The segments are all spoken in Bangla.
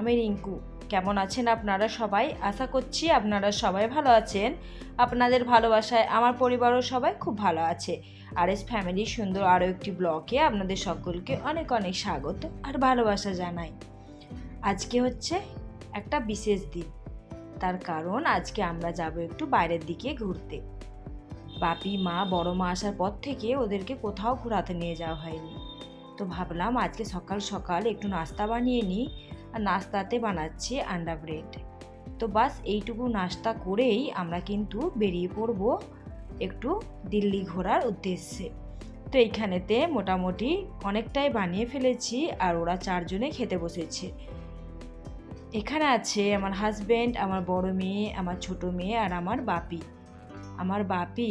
আমি রিঙ্কু। কেমন আছেন আপনারা সবাই? আশা করছি আপনারা সবাই ভালো আছেন। আপনাদের ভালোবাসায় আমার পরিবারও সবাই খুব ভালো আছে। আর এস ফ্যামিলি সুন্দর আরও একটি ব্লগে আপনাদের সকলকে অনেক অনেক স্বাগত আর ভালোবাসা জানাই। আজকে হচ্ছে একটা বিশেষ দিন। তার কারণ আজকে আমরা যাব একটু বাইরের দিকে ঘুরতে। বাপি, মা, বড় মা আসার পর থেকে ওদেরকে কোথাও ঘোরাতে নিয়ে যাওয়া হয়নি। তো ভাবলাম আজকে সকাল সকাল একটু নাস্তা বানিয়ে নিই। আর নাস্তাতে বানাচ্ছি আন্ডা ব্রেড। তো বাস এইটুকু নাস্তা করেই আমরা কিন্তু বেরিয়ে পড়ব একটু দিল্লি ঘোরার উদ্দেশ্যে। তো এইখানেতে মোটামুটি অনেকটাই বানিয়ে ফেলেছি আর ওরা চারজনে খেতে বসেছে। এখানে আছে আমার হাজব্যান্ড আমার বড় মেয়ে, আমার ছোট মেয়ে আর আমার বাপি। আমার বাপি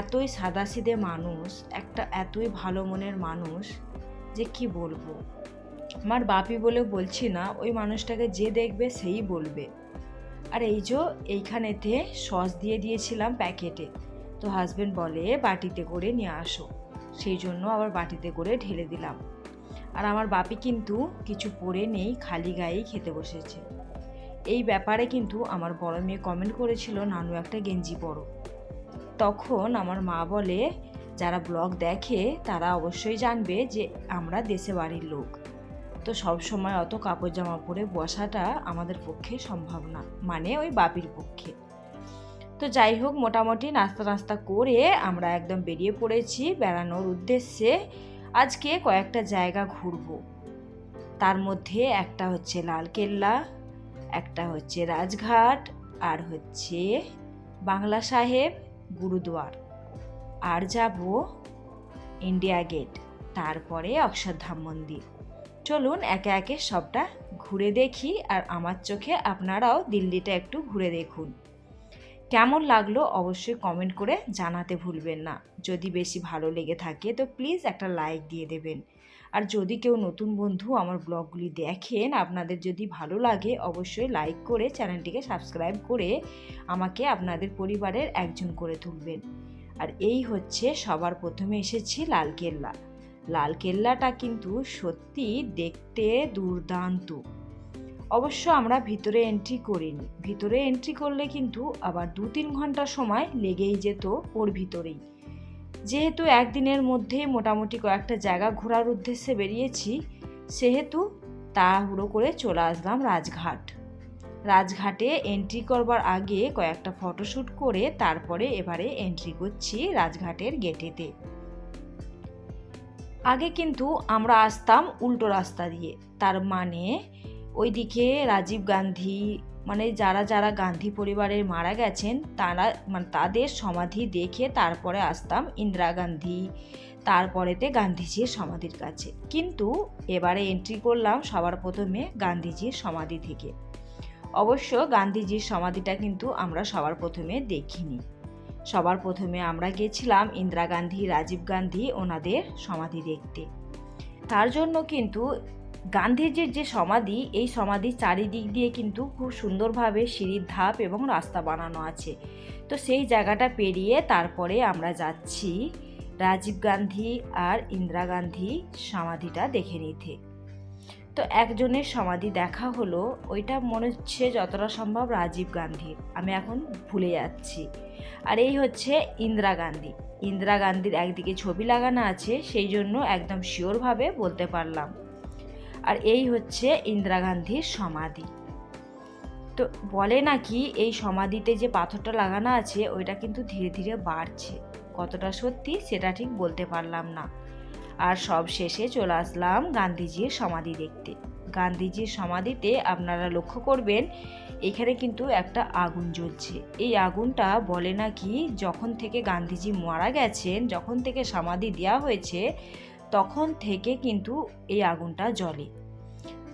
এতই সাদাসিদে মানুষ, একটা এতই ভালো মনের মানুষ যে কি বলব? আমার বাপি বলে বলছি না, ওই মানুষটাকে যে দেখবে সেই বলবে। আর এই যে এইখানেতে সস দিয়ে দিয়েছিলাম প্যাকেটে। তো হাজব্যান্ড বলে, বাটিতে করে নিয়ে আসো। সেই জন্য আবার বাটিতে করে ঢেলে দিলাম। আর আমার বাপি কিন্তু কিছু পরে নেই, খালি গায়েই খেতে বসেছে। এই ব্যাপারে কিন্তু আমার বড় মেয়ে কমেন্ট করেছিল, নানু একটা গেঞ্জি পরো। তখন আমার মা বলে, যারা ব্লগ দেখে তারা অবশ্যই জানবে যে আমরা দেশে বাড়ির লোক। তো সব সময় অত কাপড় জামা পরে বসাটা আমাদের পক্ষে সম্ভব না মানে ওই বাপির পক্ষে। তো যাই হোক, মোটামুটি নাস্তা নাস্তা করে আমরা একদম বেরিয়ে পড়েছি বেড়ানোর উদ্দেশ্যে। আজকে কয়েকটা জায়গা ঘুরব। তার মধ্যে একটা হচ্ছে লালকেল্লা, একটা হচ্ছে রাজঘাট, আর হচ্ছে বাংলা সাহেব গুরুদুয়ার। আর যাব ইন্ডিয়া গেট, তারপরে অক্ষরধাম মন্দির। চলুন একে একে সবটা ঘুরে দেখি আর আমার চোখে আপনারাও দিল্লিটা একটু ঘুরে দেখুন। কেমন লাগল অবশ্যই কমেন্ট করে জানাতে ভুলবেন না। যদি বেশি ভালো লেগে থাকে তো প্লিজ একটা লাইক দিয়ে দেবেন। আর যদি কেউ নতুন বন্ধু আমার ব্লগগুলি দেখেন, আপনাদের যদি ভালো লাগে অবশ্যই লাইক করে চ্যানেলটিকে সাবস্ক্রাইব করে আমাকে আপনাদের পরিবারের একজন করে তুলবেন। আর এই হচ্ছে সবার প্রথমে এসেছি লালকেল্লা লালকেল্লাটা কিন্তু সত্যি দেখতে দুর্দান্ত। অবশ্য আমরা ভিতরে এন্ট্রি করিনি। ভিতরে এন্ট্রি করলে কিন্তু আবার দু তিন ঘণ্টা সময় লেগেই যেত ওর ভিতরেই। যেহেতু একদিনের মধ্যে মোটামুটি কয়েকটা জায়গা ঘোরার উদ্দেশ্যে বেরিয়েছি, সেহেতু তাড়াহুড়ো করে চলে আসলাম রাজঘাট। রাজঘাটে এন্ট্রি করবার আগে কয়েকটা ফটোশ্যুট করে তারপরে এবারে এন্ট্রি করছি রাজঘাটের গেটেতে আগে কিন্তু আমরা আসতাম উল্টো রাস্তা দিয়ে। তার মানে ওইদিকে রাজীব গান্ধী মানে যারা যারা গান্ধী পরিবারের মারা গেছেন, তারা মানে তাদের সমাধি দেখে তারপরে আসতাম ইন্দিরা গান্ধী, তারপরেতে গান্ধীজির সমাধির কাছে। কিন্তু এবারে এন্ট্রি করলাম সবার প্রথমে গান্ধীজির সমাধি থেকে। অবশ্য গান্ধীজির সমাধিটা কিন্তু আমরা সবার প্রথমে দেখিনি। সবার প্রথমে আমরা গেছিলাম ইন্দিরা গান্ধী, রাজীব গান্ধী ওনাদের সমাধি দেখতে। তার জন্য কিন্তু গান্ধীজির যে সমাধি, এই সমাধির চারিদিক দিয়ে কিন্তু খুব সুন্দরভাবে সিঁড়ির ধাপ এবং রাস্তা বানানো আছে। তো সেই জায়গাটা পেরিয়ে তারপরে আমরা যাচ্ছি রাজীব গান্ধী আর ইন্দিরা গান্ধী সমাধিটা দেখে নিতে। তো একজনের সমাধি দেখা হলো, ওইটা মনে হচ্ছে যতটা সম্ভব রাজীব গান্ধীর। আমি এখন ভুলে যাচ্ছি। আর এই হচ্ছে ইন্দিরা গান্ধী। ইন্দিরা গান্ধীর একদিকে ছবি লাগানো আছে, সেই জন্য একদম শিওরভাবে বলতে পারলাম। আর এই হচ্ছে ইন্দিরা গান্ধীর সমাধি। তো বলে নাকি এই সমাধিতে যে পাথরটা লাগানো আছে, ওইটা কিন্তু ধীরে ধীরে বাড়ছে। কতটা সত্যি সেটা ঠিক বলতে পারলাম না। আর সব শেষে চলে আসলাম গান্ধীজির সমাধি দেখতে। গান্ধীজির সমাধিতে আপনারা লক্ষ্য করবেন, এখানে কিন্তু একটা আগুন জ্বলছে। এই আগুনটা বলে নাকি যখন থেকে গান্ধীজি মারা গেছেন, যখন থেকে সমাধি দেওয়া হয়েছে, তখন থেকে কিন্তু এই আগুনটা জ্বলে।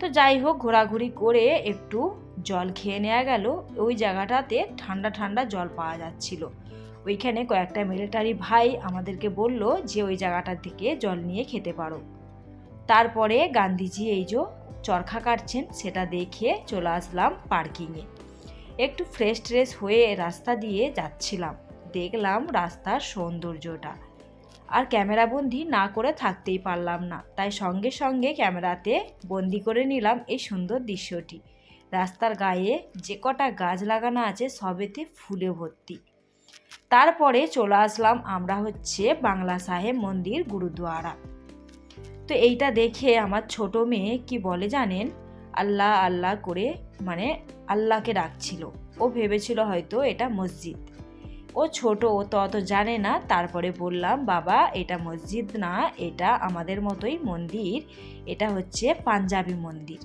তো যাই হোক, ঘোরাঘুরি করে একটু জল খেয়ে নেওয়া গেল। ওই জায়গাটাতে ঠান্ডা ঠান্ডা জল পাওয়া যাচ্ছিল। ওইখানে কয়েকটা মিলিটারি ভাই আমাদেরকে বলল যে, ওই জায়গাটা থেকে জল নিয়ে খেতে পারো। তারপরে গান্ধীজি এই যে চরখা কাটছেন, সেটা দেখে চলে আসলাম পার্কিংয়ে। একটু ফ্রেশ ট্রেশ হয়ে রাস্তা দিয়ে যাচ্ছিলাম। দেখলাম রাস্তার সৌন্দর্যটা। আর ক্যামেরা বন্দি না করে থাকতেই পারলাম না। তাই সঙ্গে সঙ্গে ক্যামেরাতে বন্দি করে নিলাম এই সুন্দর দৃশ্যটি। রাস্তার গায়ে যে কটা গাছ লাগানো আছে, সবেতে ফুলে ভর্তি। তারপরে চলে আসলাম আমরা হচ্ছে বাংলা সাহেব মন্দির গুরুদুয়ারা। তো এইটা দেখে আমার ছোট মেয়ে কি বলে জানেন? আল্লাহ আল্লাহ করে মানে আল্লাহকে ডাকছিল। ও ভেবেছিল হয়তো এটা মসজিদ। ও ছোট, ও তো অত জানে না। তারপরে বললাম, বাবা, এটা মসজিদ না, এটা আমাদের মতোই মন্দির। এটা হচ্ছে পাঞ্জাবি মন্দির।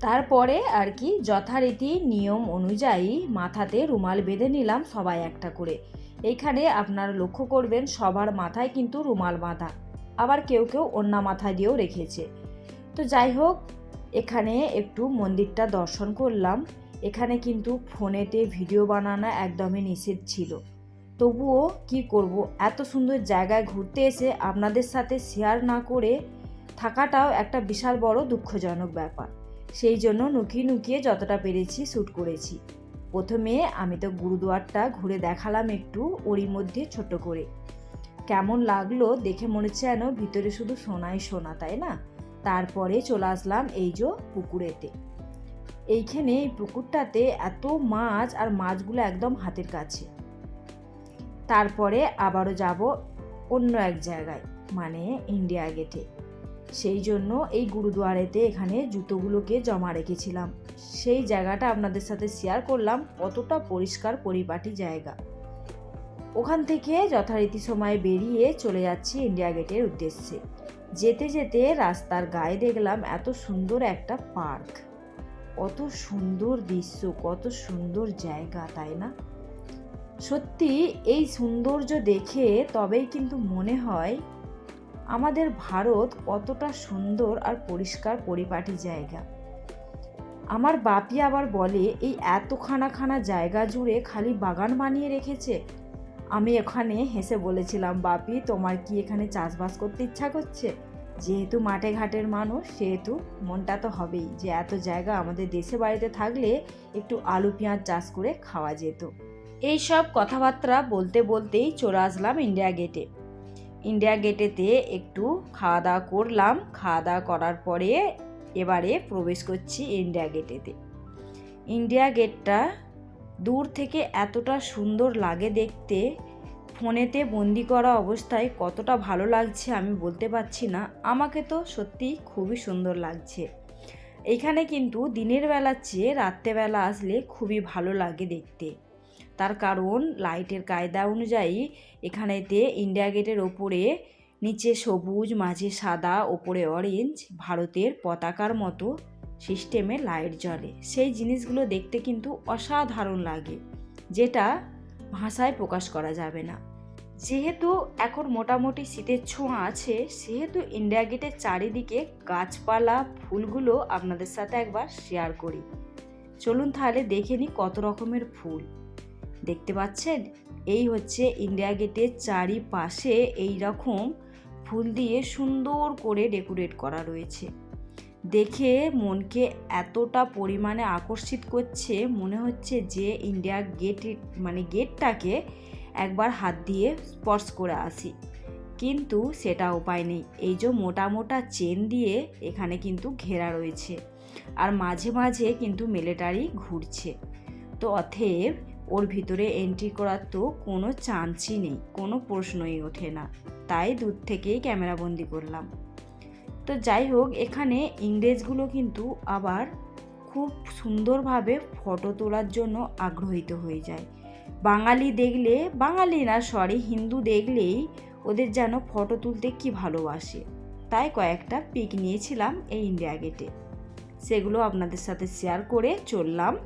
তারপরে আর কি যথারীতি নিয়ম অনুযায়ী মাথাতে রুমাল বেঁধে নিলাম সবাই একটা করে। এইখানে আপনারা লক্ষ্য করবেন, সবার মাথায় কিন্তু রুমাল বাঁধা। আবার কেউ কেউ অন্য মাথা দিয়েও রেখেছে। তো যাই হোক, এখানে একটু মন্দিরটা দর্শন করলাম। এখানে কিন্তু ফোনেতে ভিডিও বানানো একদমই নিষেধ ছিল। তবুও কি করব? এত সুন্দর জায়গায় ঘুরতে এসে আপনাদের সাথে শেয়ার না করে থাকাটাও একটা বিশাল বড় দুঃখজনক ব্যাপার। সেই জন্য নুকিয়ে নুকিয়ে যতটা পেরেছি শ্যুট করেছি। প্রথমে আমি তো গুরুদুয়ারটা ঘুরে দেখালাম একটু, ওরই মধ্যে ছোট করে। কেমন লাগল দেখে মনে হচ্ছে যেন ভিতরে শুধু সোনাই সোনা, তাই না? তারপরে চলে আসলাম এই যে পুকুরেতে। এইখানে এই পুকুরটাতে এত মাছ আর মাছগুলো একদম হাতের কাছে। তারপরে আবারও যাব অন্য এক জায়গায় মানে ইন্ডিয়া গেটে। সেই জন্য এই গুরুদুয়ারেতে এখানে জুতোগুলোকে জমা রেখেছিলাম। সেই জায়গাটা আপনাদের সাথে শেয়ার করলাম, কতটা পরিষ্কার পরিপাটি জায়গা। ওখান থেকে যথারীতি সময় বেরিয়ে চলে যাচ্ছি ইন্ডিয়া গেটের উদ্দেশ্যে। যেতে যেতে রাস্তার গায়ে দেখলাম এত সুন্দর একটা পার্ক। কত সুন্দর দৃশ্য, কত সুন্দর জায়গা, তাই না? সত্যি, এই সৌন্দর্য দেখে তবেই কিন্তু মনে হয় আমাদের ভারত কতটা সুন্দর আর পরিষ্কার পরিপাটি জায়গা। আমার বাপি আবার বলে, এই এত খানা খানা জায়গা জুড়ে খালি বাগান বানিয়ে রেখেছে? আমি এখানে হেসে বলেছিলাম, বাপি, তোমার কি এখানে চাষবাস করতে ইচ্ছা করছে? যেহেতু মাঠে ঘাটের মানুষ, সেহেতু মনটা তো হবেই যে এত জায়গা আমাদের দেশে বাড়িতে থাকলে একটু আলু পেঁয়াজ চাষ করে খাওয়া যেত। এই সব কথাবার্তা বলতে বলতেই চলে আসলাম ইন্ডিয়া গেটে। ইন্ডিয়া গেটেতে একটু খাওয়া দাওয়া করলাম। খাওয়া দাওয়া করার পরে এবারে প্রবেশ করছি ইন্ডিয়া গেটেতে। ইন্ডিয়া গেটটা দূর থেকে এতটা সুন্দর লাগে দেখতে। ফোনেতে বন্দি করা অবস্থায় কতটা ভালো লাগছে আমি বলতে পারছি না। আমাকে তো সত্যি খুবই সুন্দর লাগছে। এখানে কিন্তু দিনের বেলার চেয়ে রাত্রেবেলা আসলে খুবই ভালো লাগে দেখতে। তার কারণ লাইটের কায়দা অনুযায়ী এখানেতে ইন্ডিয়া গেটের ওপরে নিচে সবুজ, মাঝে সাদা, ওপরে অরেঞ্জ ভারতের পতাকার মতো সিস্টেমে লাইট জ্বলে। সেই জিনিসগুলো দেখতে কিন্তু অসাধারণ লাগে, যেটা ভাষায় প্রকাশ করা যাবে না। যেহেতু এখন মোটামুটি শীতের ছোঁয়া আছে, সেহেতু ইন্ডিয়া গেটের চারিদিকে গাছপালা, ফুলগুলো আপনাদের সাথে একবার শেয়ার করি। চলুন তাহলে দেখে নিই কত রকমের ফুল। দেখতে পাচ্ছেন? এই হচ্ছে ইন্ডিয়া গেটের চারিপাশে এই রকম ফুল দিয়ে সুন্দর করে ডেকোরেট করা রয়েছে। দেখে মনকে এতটা পরিমাণে আকর্ষিত করছে, মনে হচ্ছে যে ইন্ডিয়া গেট মানে গেটটাকে একবার হাত দিয়ে স্পর্শ করে আসি। কিন্তু সেটা উপায় নেই। এই যে মোটা মোটা চেন দিয়ে এখানে কিন্তু ঘেরা রয়েছে আর মাঝে মাঝে কিন্তু মিলিটারি ঘুরছে। তো অথেব ওর ভিতরে এন্ট্রি করার তো কোনো চান্সই নেই, কোনো প্রশ্নই ওঠে না। তাই দূর থেকেই ক্যামেরাবন্দি করলাম। তো যাই হোক, এখানে ইংরেজগুলো কিন্তু আবার খুব সুন্দরভাবে ফটো তোলার জন্য আগ্রহিত হয়ে যায়। বাঙালি দেখলে, বাঙালি না সরি হিন্দু দেখলেই ওদের যেন ফটো তুলতে কি ভালোবাসে। তাই কয়েকটা পিক নিয়েছিলাম এই ইন্ডিয়া গেটে সেগুলো আপনাদের সাথে শেয়ার করে চললাম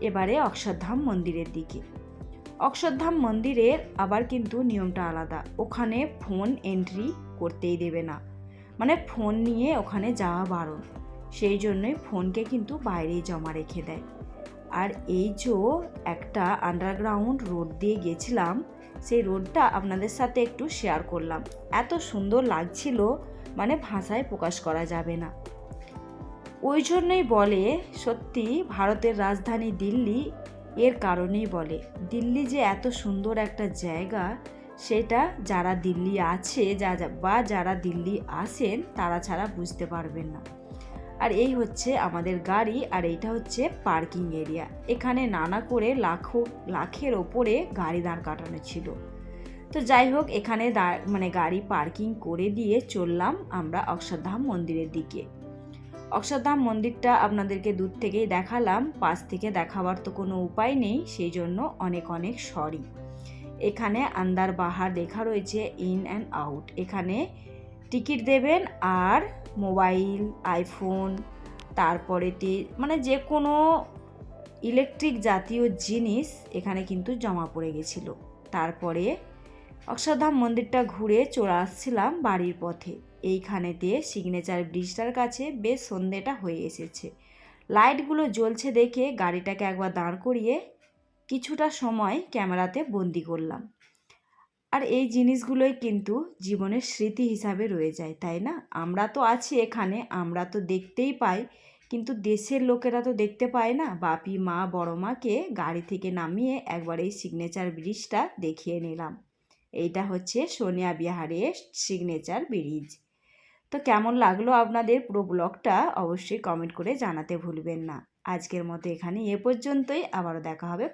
এবারে অক্ষরধাম মন্দিরের দিকে। অক্ষরধাম মন্দিরের আবার কিন্তু নিয়মটা আলাদা। ওখানে ফোন এন্ট্রি করতেই দেবে না। মানে ফোন নিয়ে ওখানে যাওয়া বারণ। সেই জন্যই ফোনকে কিন্তু বাইরেই জমা রেখে দেয়। আর এই যে একটা আন্ডারগ্রাউন্ড রোড দিয়ে গেছিলাম, সেই রোডটা আপনাদের সাথে একটু শেয়ার করলাম। এত সুন্দর লাগছিল মানে ভাষায় প্রকাশ করা যাবে না। ওই জন্যই বলে, সত্যি ভারতের রাজধানী দিল্লি, এর কারণেই বলে। দিল্লি যে এত সুন্দর একটা জায়গা সেটা যারা দিল্লি আছে, যা বা যারা দিল্লি আসেন তারা ছাড়া বুঝতে পারবেন না। আর এই হচ্ছে আমাদের গাড়ি, আর এইটা হচ্ছে পার্কিং এরিয়া। এখানে নানা করে লাখো, লাখের ওপরে গাড়ি দাঁড় কাটানো ছিল। তো যাই হোক, এখানে মানে গাড়ি পার্কিং করে দিয়ে চললাম আমরা অক্ষরধাম মন্দিরের দিকে। অক্ষরধাম মন্দিরটা আপনাদেরকে দূর থেকেই দেখালাম, পাশ থেকে দেখাবার তো কোনো উপায় নেই, সেই জন্য অনেক অনেক সরি এখানে আন্দার বাহার লেখা রয়েছে ইন অ্যান্ড আউট এখানে টিকিট দেবেন আর মোবাইল আইফোন তারপরে মানে যে কোনো ইলেকট্রিক জাতীয় জিনিস এখানে কিন্তু জমা পড়ে গেছিল। তারপরে অক্ষরধাম মন্দিরটা ঘুরে চলে আসছিলাম বাড়ির পথে। এইখানেতে সিগনেচার ব্রিজটার কাছে বেশ সন্ধেটা হয়ে এসেছে। লাইটগুলো জ্বলছে দেখে গাড়িটাকে একবার দাঁড় করিয়ে কিছুটা সময় ক্যামেরাতে বন্দি করলাম। আর এই জিনিসগুলোই কিন্তু জীবনের স্মৃতি হিসাবে রয়ে যায়, তাই না? আমরা তো আছি এখানে, আমরা তো দেখতেই পাই, কিন্তু দেশের লোকেরা তো দেখতে পায় না। বাপি, মা, বড় মাকে গাড়ি থেকে নামিয়ে একবার এই সিগনেচার ব্রিজটা দেখিয়ে নিলাম। এইটা হচ্ছে সোনিয়া বিহারের সিগনেচার ব্রিজ। তো কেমন লাগল আপনাদের পুরো ব্লগটা অবশ্যই কমেন্ট করে জানাতে ভুলবেন না। আজকের মতো এখানে এ পর্যন্তই, আবারও দেখা হবে